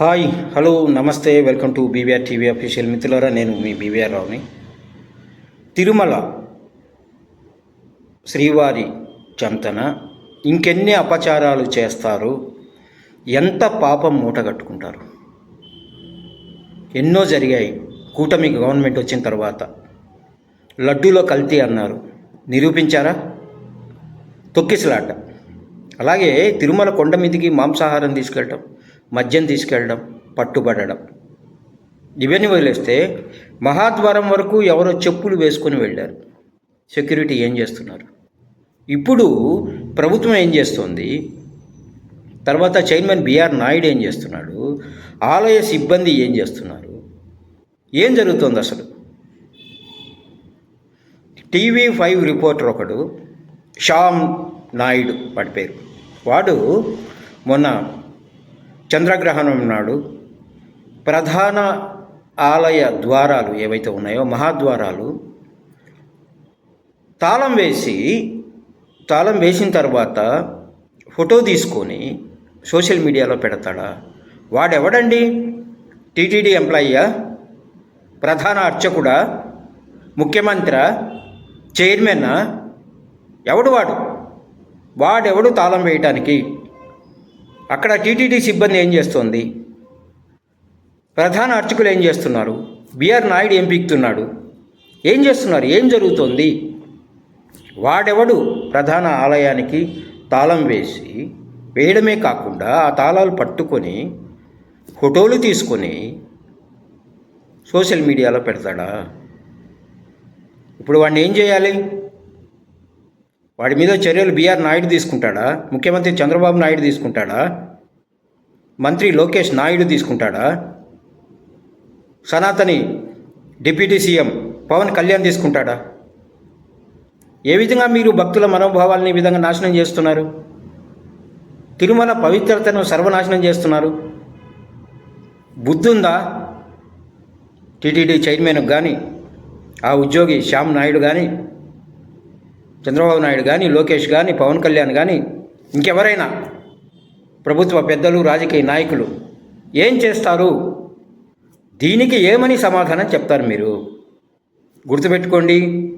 Hi hello నమస్తే welcome to BVR TV official మిత్రులారా నేను మీ బీవీఆర్ రావుని. తిరుమల శ్రీవారి చంతన ఇంకెన్ని అపచారాలు చేస్తారు? ఎంత పాపం మూట కట్టుకుంటారు? ఎన్నో జరిగాయి. కూటమి గవర్నమెంట్ వచ్చిన తర్వాత లడ్డూలో కల్తీ అన్నారు. నిరూపించారా? తొక్కిసలాట. అలాగే తిరుమల కొండ మీదికి మాంసాహారం తీసుకెళ్ళటం. మద్యం తీసుకెళ్ళడం పట్టుబడడం. ఇవన్నీ వదిలేస్తే మహాద్వారం వరకు ఎవరో చెప్పులు వేసుకొని వెళ్ళారు. సెక్యూరిటీ ఏం చేస్తున్నారు? ఇప్పుడు ప్రభుత్వం ఏం చేస్తోంది? తర్వాత చైర్మన్ బిఆర్ నాయుడు ఏం చేస్తున్నాడు? ఆలయ సిబ్బంది ఏం చేస్తున్నారు? ఏం జరుగుతోంది అసలు? టీవీ ఫైవ్ రిపోర్టర్ ఒకడు శ్యామ్ నాయుడు వాడి పేరు. వాడు మొన్న చంద్రగ్రహణం నాడు ప్రధాన ఆలయ ద్వారాలు ఏవైతే ఉన్నాయో మహాద్వారాలు తాళం వేసి తాళం వేసిన తర్వాత ఫోటో తీసుకొని సోషల్ మీడియాలో పెడతాడా? వాడెవడండి? టీటీడీ ఎంప్లాయీయా? ప్రధాన అర్చకుడా? ముఖ్యమంత్రి? చైర్మన్? ఎవడు వాడు? వాడెవడు తాళం వేయటానికి? అక్కడ టీటీడీ సిబ్బంది ఏం చేస్తోంది? ప్రధాన అర్చకులు ఏం చేస్తున్నారు? బిఆర్ నాయుడు ఏం పీక్తున్నాడు? ఏం చేస్తున్నారు? ఏం జరుగుతోంది? వాడెవడు? ప్రధాన ఆలయానికి తాళం వేసి వేయడమే కాకుండా ఆ తాళాలు పట్టుకొని ఫోటోలు తీసుకొని సోషల్ మీడియాలో పెడతాడా? ఇప్పుడు వాడిని ఏం చేయాలి? వాడి మీద చర్యలు బీఆర్ నాయుడు తీసుకుంటాడా? ముఖ్యమంత్రి చంద్రబాబు నాయుడు తీసుకుంటాడా? మంత్రి లోకేష్ నాయుడు తీసుకుంటాడా? సనాతని డిప్యూటీ సీఎం పవన్ కళ్యాణ్ తీసుకుంటాడా? ఏ విధంగా మీరు భక్తుల మనోభావాలని ఈ విధంగా నాశనం చేస్తున్నారు? తిరుమల పవిత్రతను సర్వనాశనం చేస్తున్నారు? బుద్ధుందా? టీటీడీ చైర్మన్కి కానీ ఆ ఉద్యోగి శ్యామ్ నాయుడు కానీ చంద్రబాబు నాయుడు కానీ లోకేష్ కానీ పవన్ కళ్యాణ్ కానీ ఇంకెవరైనా ప్రభుత్వ పెద్దలు రాజకీయ నాయకులు ఏం చేస్తారు? దీనికి ఏమని సమాధానం చెప్తారు మీరు? గుర్తుపెట్టుకోండి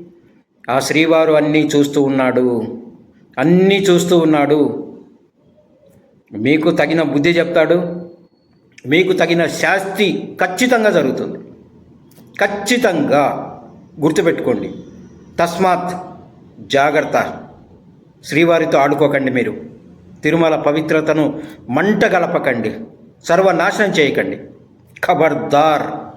ఆ శ్రీవారు అన్నీ చూస్తూ ఉన్నాడు. అన్నీ చూస్తూ ఉన్నాడు. మీకు తగిన బుద్ధి చెప్తాడు. మీకు తగిన శాస్తి ఖచ్చితంగా జరుగుతుంది. ఖచ్చితంగా గుర్తుపెట్టుకోండి. తస్మాత్ జాగ్రత్త. శ్రీవారితో ఆడుకోకండి మీరు. తిరుమల పవిత్రతను మంట గలపకండి. సర్వనాశనం చేయకండి. ఖబర్దార్.